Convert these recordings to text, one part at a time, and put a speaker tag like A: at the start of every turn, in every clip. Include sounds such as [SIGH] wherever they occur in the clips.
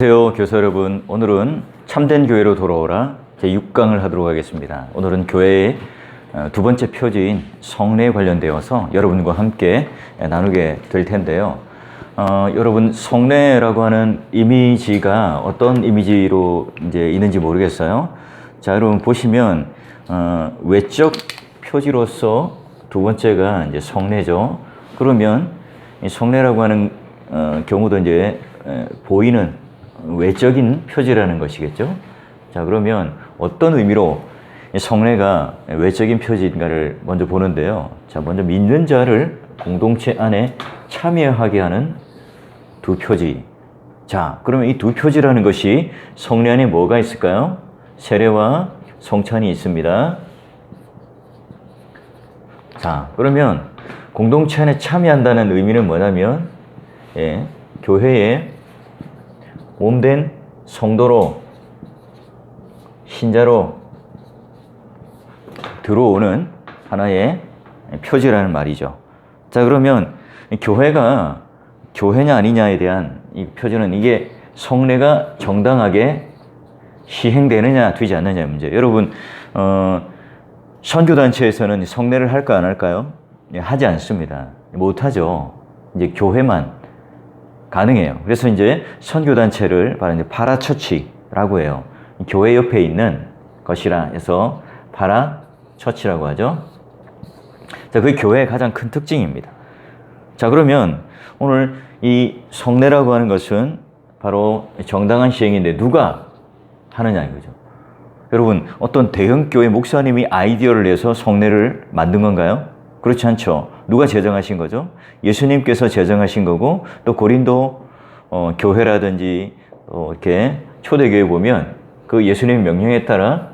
A: 안녕하세요 교사 여러분. 오늘은 참된 교회로 돌아오라 제 6강을 하도록 하겠습니다. 오늘은 교회의 어, 두 번째 표지인 성례에 관련되어서 여러분과 함께 나누게 될 텐데요. 어, 여러분 성례라고 하는 이미지가 어떤 이미지로 이제 있는지 모르겠어요. 자 여러분 보시면 어, 외적 표지로서 두 번째가 이제 성례죠. 그러면 이 성례라고 하는 어, 경우도 이제 에, 보이는 외적인 표지라는 것이겠죠. 자, 그러면 어떤 의미로 이 성례가 외적인 표지인가를 먼저 보는데요. 자, 먼저 믿는 자를 공동체 안에 참여하게 하는 두 표지. 자, 그러면 이 두 표지라는 것이 성례 안에 뭐가 있을까요? 세례와 성찬이 있습니다. 자, 그러면 공동체 안에 참여한다는 의미는 뭐냐면, 예, 교회에 몸된 성도로 신자로 들어오는 하나의 표지라는 말이죠. 자, 그러면 교회가 교회냐 아니냐에 대한 이 표지는 이게 성례가 정당하게 시행되느냐 되지 않느냐의 문제. 여러분, 어, 선교단체에서는 성례를 할까 안 할까요? 예, 하지 않습니다. 못하죠. 이제 교회만 가능해요. 그래서 이제 선교단체를 바로 이제 파라처치라고 해요. 교회 옆에 있는 것이라 해서 파라처치라고 하죠. 자, 그게 교회의 가장 큰 특징입니다. 자, 그러면 오늘 이 성례라고 하는 것은 바로 정당한 시행인데 누가 하느냐 이거죠. 여러분, 어떤 대형교회 목사님이 아이디어를 내서 성례를 만든 건가요? 그렇지 않죠. 누가 제정하신 거죠? 예수님께서 제정하신 거고 또 고린도 어, 교회라든지 어, 이렇게 초대교회 보면 그 예수님 명령에 따라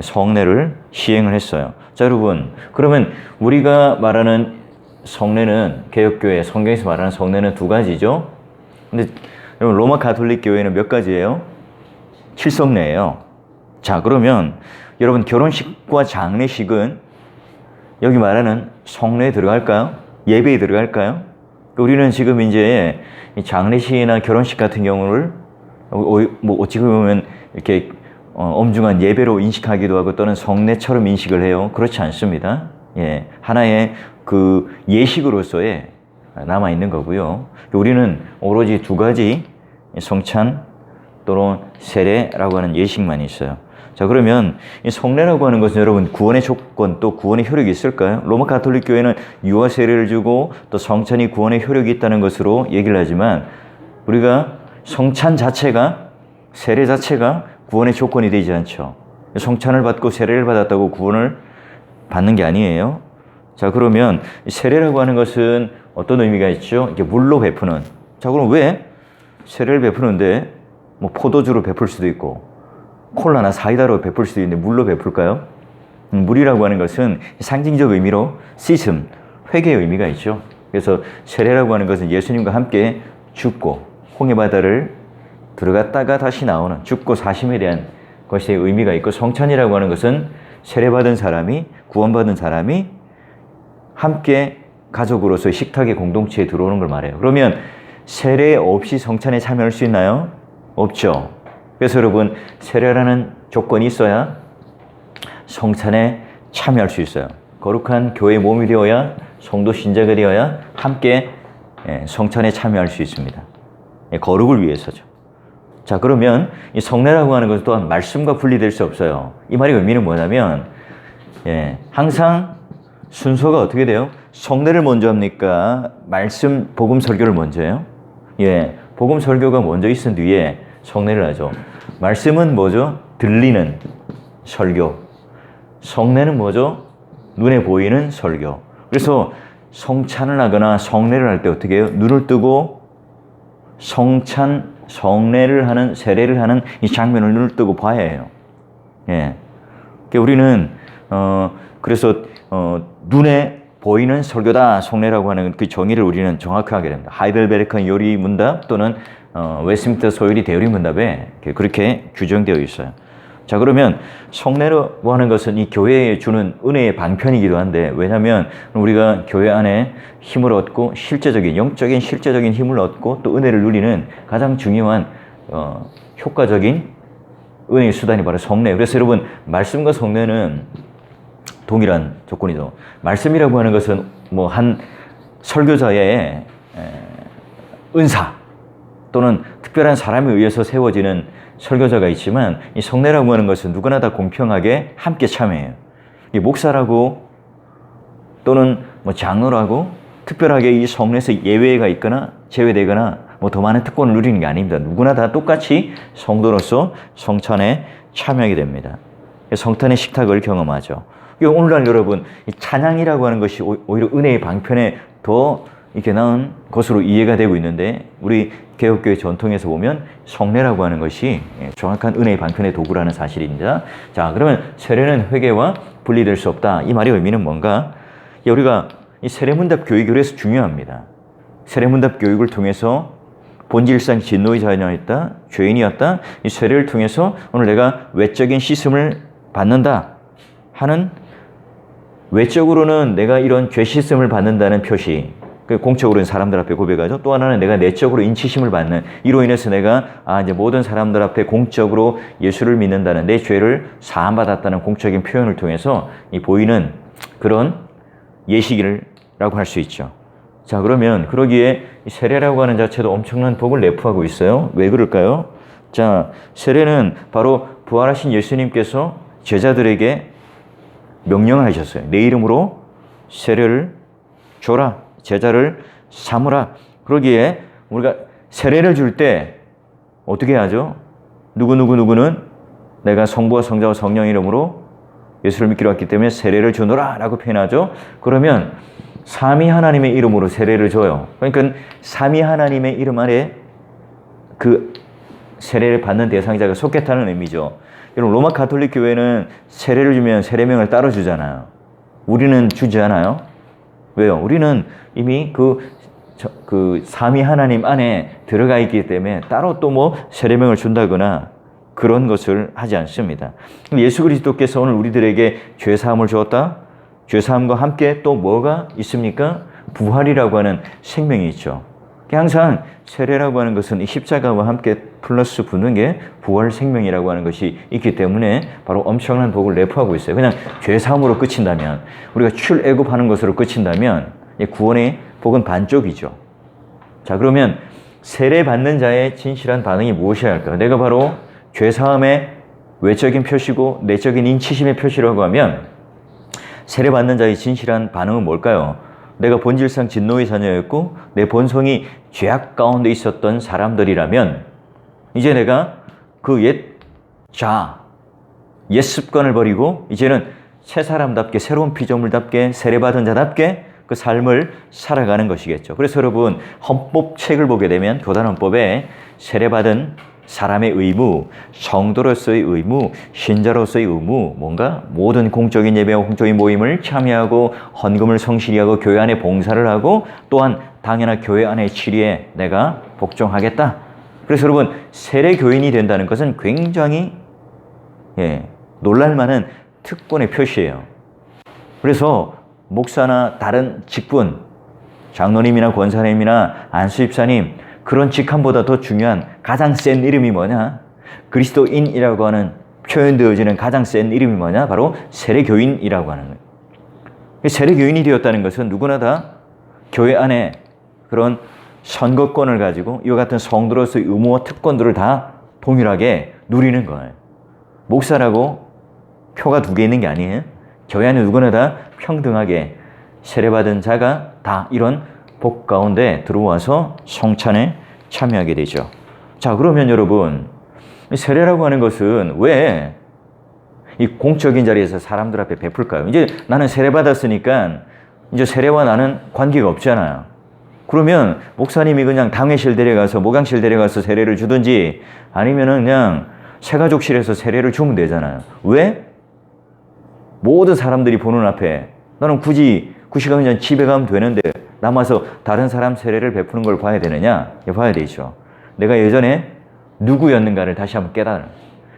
A: 성례를 시행을 했어요. 자, 여러분, 그러면 우리가 말하는 성례는 개혁교회 성경에서 말하는 성례는 두 가지죠. 근데 여러분 로마 가톨릭 교회는 몇 가지예요? 칠성례예요. 자, 그러면 여러분 결혼식과 장례식은 여기 말하는 성례에 들어갈까요? 예배에 들어갈까요? 우리는 지금 이제 장례식이나 결혼식 같은 경우를 뭐 어찌 보면 이렇게 어, 엄중한 예배로 인식하기도 하고 또는 성례처럼 인식을 해요. 그렇지 않습니다. 예, 하나의 그 예식으로서의 남아 있는 거고요. 우리는 오로지 두 가지 성찬 또는 세례라고 하는 예식만 있어요. 자 그러면 이 성례라고 하는 것은 여러분 구원의 조건 또 구원의 효력이 있을까요? 로마 가톨릭 교회는 유아 세례를 주고 또 성찬이 구원의 효력이 있다는 것으로 얘기를 하지만 우리가 성찬 자체가 세례 자체가 구원의 조건이 되지 않죠. 성찬을 받고 세례를 받았다고 구원을 받는 게 아니에요. 자 그러면 세례라고 하는 것은 어떤 의미가 있죠? 이게 물로 베푸는. 자 그럼 왜 세례를 베푸는데 뭐 포도주로 베풀 수도 있고 콜라나 사이다로 베풀 수도 있는데 물로 베풀까요? 음, 물이라고 하는 것은 상징적 의미로 시즘, 회개의 의미가 있죠. 그래서 세례라고 하는 것은 예수님과 함께 죽고 홍해 바다를 들어갔다가 다시 나오는 죽고 사심에 대한 것의 의미가 있고 성찬이라고 하는 것은 세례받은 사람이 구원받은 사람이 함께 가족으로서 식탁의 공동체에 들어오는 걸 말해요. 그러면 세례 없이 성찬에 참여할 수 있나요? 없죠. 그래서 여러분 세례라는 조건이 있어야 성찬에 참여할 수 있어요. 거룩한 교회 몸이 되어야 성도 신자가 되어야 함께 예, 성찬에 참여할 수 있습니다. 예, 거룩을 위해서죠. 자 그러면 이 성례라고 하는 것은 또한 말씀과 분리될 수 없어요. 이 말의 의미는 뭐냐면 예, 항상 순서가 어떻게 돼요? 성례를 먼저 합니까? 말씀 복음 설교를 먼저 해요? 예, 복음 설교가 먼저 있은 뒤에 성례를 하죠. 말씀은 뭐죠? 들리는 설교. 성례는 뭐죠? 눈에 보이는 설교. 그래서 성찬을 하거나 성례를 할 때 어떻게 해요? 눈을 뜨고 성찬, 성례를 하는, 세례를 하는 이 장면을 눈을 뜨고 봐야 해요. 예. 그러니까 우리는, 어, 그래서, 어, 눈에 보이는 설교다, 성례라고 하는 그 정의를 우리는 정확하게 됩니다. 하이델베르크 요리 문답 또는 어, 웨스민스터 소율이 대우리 문답에 그렇게 규정되어 있어요. 자 그러면 성례라고 하는 것은 이 교회에 주는 은혜의 방편이기도 한데 왜냐하면 우리가 교회 안에 힘을 얻고 실제적인 영적인 실제적인 힘을 얻고 또 은혜를 누리는 가장 중요한 어, 효과적인 은혜의 수단이 바로 성례. 그래서 여러분 말씀과 성례는 동일한 조건이죠. 말씀이라고 하는 것은 뭐 한 설교자의 에, 은사 또는 특별한 사람에 의해서 세워지는 설교자가 있지만 이 성례라고 하는 것은 누구나 다 공평하게 함께 참여해요. 이 목사라고 또는 뭐 장로라고 특별하게 이 성례에서 예외가 있거나 제외되거나 뭐 더 많은 특권을 누리는 게 아닙니다. 누구나 다 똑같이 성도로서 성찬에 참여하게 됩니다. 성탄의 식탁을 경험하죠. 오늘날 여러분 이 찬양이라고 하는 것이 오- 오히려 은혜의 방편에 더 이렇게 나은 것으로 이해가 되고 있는데 우리 개혁교회 전통에서 보면 성례라고 하는 것이 예, 정확한 은혜의 방편의 도구라는 사실입니다. 자 그러면 세례는 회개와 분리될 수 없다. 이 말의 의미는 뭔가? 예, 우리가 이 세례문답 교육을 해서 중요합니다. 세례문답 교육을 통해서 본질상 진노의 자녀였다, 죄인이었다. 이 세례를 통해서 오늘 내가 외적인 씻음을 받는다 하는 외적으로는 내가 이런 죄 씻음을 받는다는 표시. 그 공적으로는 사람들 앞에 고백하죠. 또 하나는 내가 내적으로 인치심을 받는 이로 인해서 내가 아 이제 모든 사람들 앞에 공적으로 예수를 믿는다는 내 죄를 사함 받았다는 공적인 표현을 통해서 이 보이는 그런 예식이라고 할 수 있죠. 자 그러면 그러기에 이 세례라고 하는 자체도 엄청난 복을 내포하고 있어요. 왜 그럴까요? 자 세례는 바로 부활하신 예수님께서 제자들에게 명령을 하셨어요. 내 이름으로 세례를 줘라. 제자를 삼으라. 그러기에 우리가 세례를 줄 때 어떻게 하죠? 누구누구 누구는 내가 성부와 성자와 성령 이름으로 예수를 믿기로 했기 때문에 세례를 주노라 라고 표현하죠. 그러면 삼위 하나님의 이름으로 세례를 줘요. 그러니까 삼위 하나님의 이름 아래 그 세례를 받는 대상자가 속겠다는 의미죠. 여러분 로마 가톨릭 교회는 세례를 주면 세례명을 따로 주잖아요. 우리는 주지 않아요. 왜요? 우리는 이미 그, 저, 그 삼위 하나님 안에 들어가 있기 때문에 따로 또 뭐 세례명을 준다거나 그런 것을 하지 않습니다. 예수 그리스도께서 오늘 우리들에게 죄 사함을 주었다. 죄 사함과 함께 또 뭐가 있습니까? 부활이라고 하는 생명이 있죠. 항상 세례라고 하는 것은 이 십자가와 함께 플러스 붙는 게 부활 생명이라고 하는 것이 있기 때문에 바로 엄청난 복을 내포하고 있어요. 그냥 죄 사함으로 끝인다면 우리가 출애굽하는 것으로 끝인다면 이 구원의 복은 반쪽이죠. 자 그러면 세례 받는 자의 진실한 반응이 무엇이어야 할까? 내가 바로 죄 사함의 외적인 표시고 내적인 인치심의 표시라고 하면 세례 받는 자의 진실한 반응은 뭘까요? 내가 본질상 진노의 자녀였고 내 본성이 죄악 가운데 있었던 사람들이라면 이제 내가 그 옛 자, 옛 습관을 버리고 이제는 새 사람답게 새로운 피조물답게 세례받은 자답게 그 삶을 살아가는 것이겠죠. 그래서 여러분 헌법책을 보게 되면 교단 헌법에 세례받은 사람의 의무, 성도로서의 의무, 신자로서의 의무, 뭔가 모든 공적인 예배와 공적인 모임을 참여하고 헌금을 성실히 하고 교회 안에 봉사를 하고 또한 당연한 교회 안의 치리에 내가 복종하겠다. 그래서 여러분 세례 교인이 된다는 것은 굉장히 예, 놀랄만한 특권의 표시예요. 그래서 목사나 다른 직분, 장로님이나 권사님이나 안수집사님 그런 직함보다 더 중요한 가장 센 이름이 뭐냐? 그리스도인이라고 하는 표현되어지는 가장 센 이름이 뭐냐? 바로 세례교인이라고 하는 거예요. 세례교인이 되었다는 것은 누구나 다 교회 안에 그런 선거권을 가지고 이와 같은 성도로서의 의무와 특권들을 다 동일하게 누리는 거예요. 목사라고 표가 두 개 있는 게 아니에요. 교회 안에 누구나 다 평등하게 세례받은 자가 다 이런 복 가운데 들어와서 성찬에 참여하게 되죠. 자, 그러면 여러분, 세례라고 하는 것은 왜 이 공적인 자리에서 사람들 앞에 베풀까요? 이제 나는 세례 받았으니까 이제 세례와 나는 관계가 없잖아요. 그러면 목사님이 그냥 당회실 데려가서 목양실 데려가서 세례를 주든지 아니면은 그냥 새가족실에서 세례를 주면 되잖아요. 왜? 모든 사람들이 보는 앞에 나는 굳이 그 시간 그냥 집에 가면 되는데 남아서 다른 사람 세례를 베푸는 걸 봐야 되느냐? 봐야 되죠. 내가 예전에 누구였는가를 다시 한번 깨달아.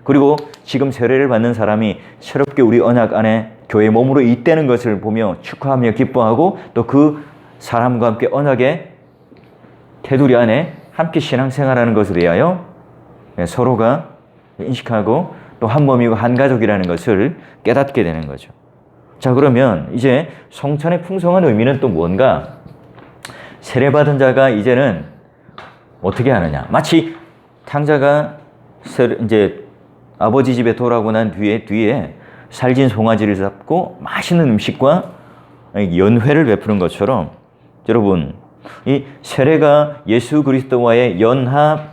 A: 그리고 지금 세례를 받는 사람이 새롭게 우리 언약 안에 교회 몸으로 있다는 것을 보며 축하하며 기뻐하고 또 그 사람과 함께 언약의 테두리 안에 함께 신앙생활하는 것에 대하여 예, 서로가 인식하고 또 한 몸이고 한 가족이라는 것을 깨닫게 되는 거죠. 자, 그러면 이제 성찬의 풍성한 의미는 또 뭔가? 세례받은 자가 이제는 어떻게 하느냐? 마치 탕자가 세례- 이제 아버지 집에 돌아오고 난 뒤에 뒤에 살진 송아지를 잡고 맛있는 음식과 연회를 베푸는 것처럼 여러분 이 세례가 예수 그리스도와의 연합이라면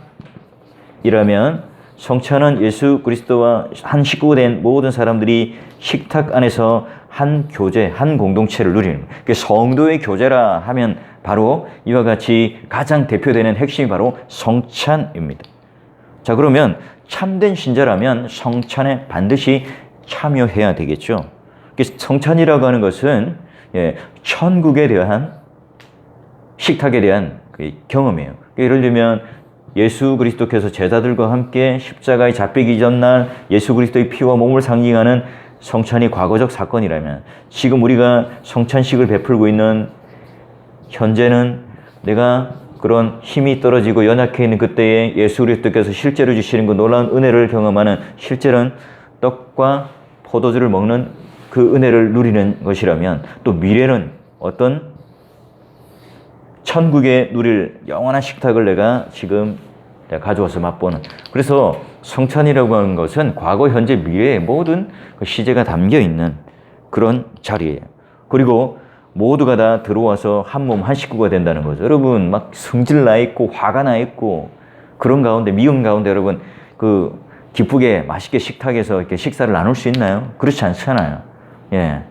A: 성찬은 예수 그리스도와 한 식구가 된 모든 사람들이 식탁 안에서 한 교제, 한 공동체를 누리는 그 성도의 교제라 하면 바로 이와 같이 가장 대표되는 핵심이 바로 성찬입니다. 자 그러면 참된 신자라면 성찬에 반드시 참여해야 되겠죠. 그 성찬이라고 하는 것은 예, 천국에 대한 식탁에 대한 그 경험이에요. 그러니까 예를 들면 예수 그리스도께서 제자들과 함께 십자가에 잡히기 전날 예수 그리스도의 피와 몸을 상징하는 성찬이 과거적 사건이라면 지금 우리가 성찬식을 베풀고 있는 현재는 내가 그런 힘이 떨어지고 연약해 있는 그때에 예수 그리스도께서 실제로 주시는 그 놀라운 은혜를 경험하는 실제는 떡과 포도주를 먹는 그 은혜를 누리는 것이라면 또 미래는 어떤 천국에 누릴 영원한 식탁을 내가 지금 가져와서 맛보는. 그래서 성찬이라고 하는 것은 과거, 현재, 미래의 모든 그 시제가 담겨 있는 그런 자리예요. 그리고 모두가 다 들어와서 한 몸, 한 식구가 된다는 거죠. 여러분, 막 성질 나 있고, 화가 나 있고, 그런 가운데, 미움 가운데 여러분, 그, 기쁘게, 맛있게 식탁에서 이렇게 식사를 나눌 수 있나요? 그렇지 않잖아요. 예.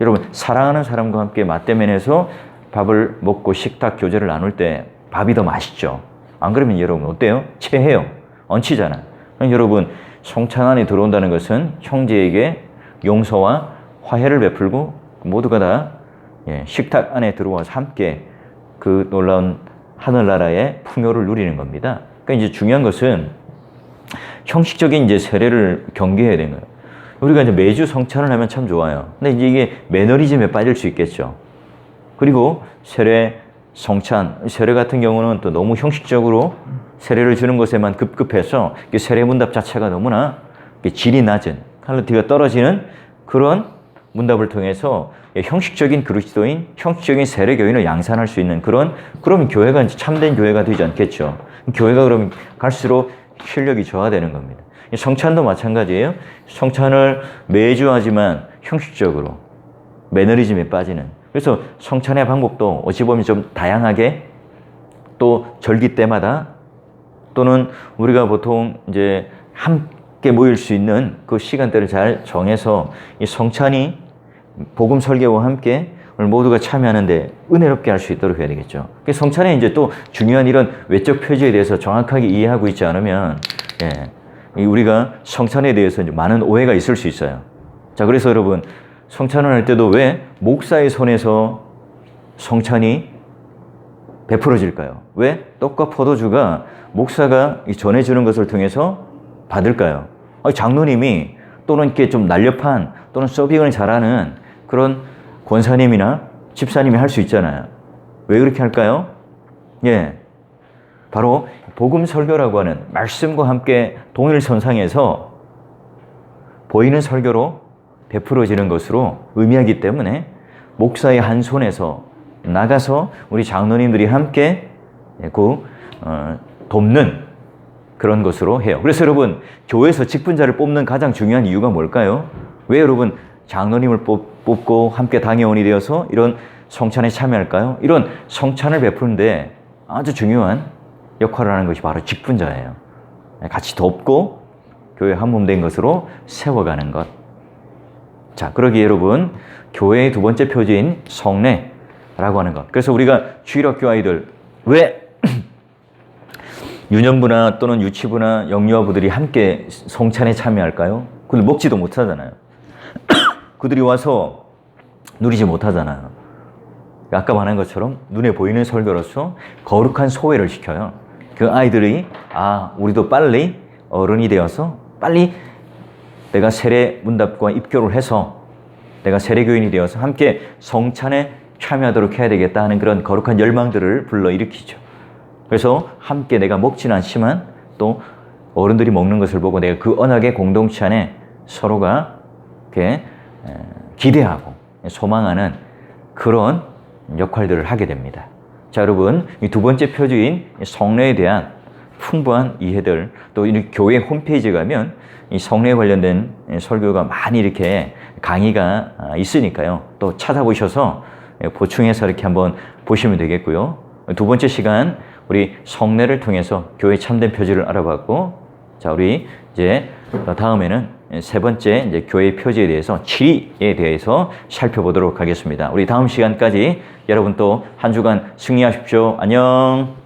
A: 여러분, 사랑하는 사람과 함께 맞대면해서 밥을 먹고 식탁 교제를 나눌 때 밥이 더 맛있죠. 안 그러면 여러분 어때요? 체해요. 얹히잖아요. 그럼 여러분, 성찬 안에 들어온다는 것은 형제에게 용서와 화해를 베풀고 모두가 다 예, 식탁 안에 들어와서 함께 그 놀라운 하늘나라의 풍요를 누리는 겁니다. 그러니까 이제 중요한 것은 형식적인 이제 세례를 경계해야 되는 거예요. 우리가 이제 매주 성찬을 하면 참 좋아요. 근데 이제 이게 매너리즘에 빠질 수 있겠죠. 그리고 세례, 성찬, 세례 같은 경우는 또 너무 형식적으로 세례를 주는 것에만 급급해서 그 세례 문답 자체가 너무나 질이 낮은 퀄리티가 떨어지는 그런 문답을 통해서 형식적인 그리스도인, 형식적인 세례 교인을 양산할 수 있는 그런 그러면 교회가 참된 교회가 되지 않겠죠. 교회가 그러면 갈수록 실력이 저하되는 겁니다. 성찬도 마찬가지예요. 성찬을 매주 하지만 형식적으로 매너리즘에 빠지는. 그래서 성찬의 방법도 어찌 보면 좀 다양하게 또 절기 때마다 또는 우리가 보통 이제 함께 모일 수 있는 그 시간대를 잘 정해서 이 성찬이 복음 설교와 함께 오늘 모두가 참여하는데 은혜롭게 할 수 있도록 해야 되겠죠. 그 성찬에 이제 또 중요한 이런 외적 표지에 대해서 정확하게 이해하고 있지 않으면 예, 이 우리가 성찬에 대해서 많은 오해가 있을 수 있어요. 자, 그래서 여러분 성찬을 할 때도 왜 목사의 손에서 성찬이 베풀어질까요? 왜 떡과 포도주가 목사가 이 전해주는 것을 통해서 받을까요? 아니, 장로님이 또는 이렇게 좀 날렵한 또는 서빙을 잘하는 그런 권사님이나 집사님이 할 수 있잖아요. 왜 그렇게 할까요? 예. 바로 복음 설교라고 하는 말씀과 함께 동일선상에서 보이는 설교로 베풀어지는 것으로 의미하기 때문에 목사의 한 손에서 나가서 우리 장로님들이 함께 그 어, 돕는 그런 것으로 해요. 그래서 여러분 교회에서 직분자를 뽑는 가장 중요한 이유가 뭘까요? 왜 여러분 장로님을 뽑, 뽑고 함께 당회원이 되어서 이런 성찬에 참여할까요? 이런 성찬을 베푸는데 아주 중요한 역할을 하는 것이 바로 직분자예요. 같이 돕고 교회 한 몸 된 것으로 세워가는 것. 자, 그러기에 여러분, 교회의 두 번째 표지인 성례라고 하는 것. 그래서 우리가 주일학교 아이들, 왜 [CLEARS THROAT] 유년부나 또는 유치부나 영유아부들이 함께 성찬에 참여할까요? 그들 먹지도 못하잖아요. [CLEARS THROAT] 그들이 와서 누리지 못하잖아요. 아까 말한 것처럼 눈에 보이는 설교로서 거룩한 소외를 시켜요. 그 아이들이 아 우리도 빨리 어른이 되어서 빨리 내가 세례 문답과 입교를 해서 내가 세례교인이 되어서 함께 성찬에 참여하도록 해야 되겠다 하는 그런 거룩한 열망들을 불러일으키죠. 그래서 함께 내가 먹지는 않지만 또 어른들이 먹는 것을 보고 내가 그 언약의 공동체 안에 서로가 이렇게 에, 기대하고 소망하는 그런 역할들을 하게 됩니다. 자, 여러분, 이두 번째 표주인 이 성례에 대한 풍부한 이해들, 또 이 교회 홈페이지에 가면 이 성례에 관련된 설교가 많이 이렇게 강의가 아, 있으니까요. 또 찾아보셔서 보충해서 이렇게 한번 보시면 되겠고요. 두 번째 시간, 우리 성례를 통해서 교회 참된 표지를 알아봤고, 자, 우리 이제 다음에는 세 번째 이제 교회 표지에 대해서 지리에 대해서 살펴보도록 하겠습니다. 우리 다음 시간까지 여러분 또 한 주간 승리하십시오. 안녕.